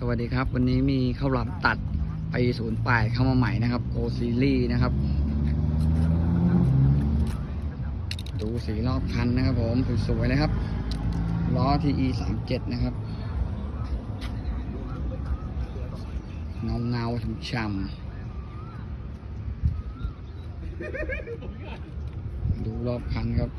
สวัสดีครับ วันนี้มีข้าวหลามตัดปีศูนย์แปดเข้ามาใหม่นะครับโกซีรีนะครับ ดูสีรอบคันนะครับผมสวยๆเลยครับล้อ TE สามเจ็ดนะครับเงาเงาๆช่ำๆดูรอบคันครับ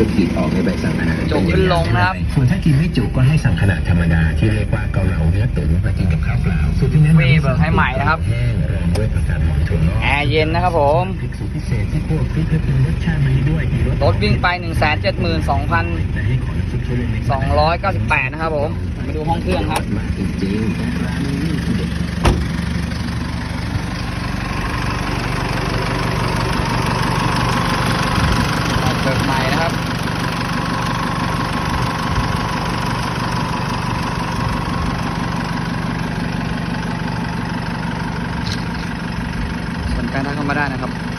ก็ขีดออกในใบสั่งอาหารจบขึ้นลงนะครับ ส่วนถ้ากินไม่จุก็ให้สั่งขนาดธรรมดาที่เรียกว่าเกาเหลาเนื้อตุ๋นมากินกับข้าวเปล่าสูตรที่แนะนำฟรีเบิกให้ใหม่นะครับแห้งรองด้วยผักกาดหอมถั่วงอกแอร์เย็นนะครับผมพริกสูตรพิเศษที่พวกพริกและปรุงรสชาติมันด้วยมีรถวิ่งไป 1 7 2 2แต่ให้ขอน้ำซุปช่วยเล็กๆ9 8 นะครับผมมาดูห้องเครื่องครับมากจริงๆร้านนี้ทีเด็ด การทักเข้ามาได้นะครับ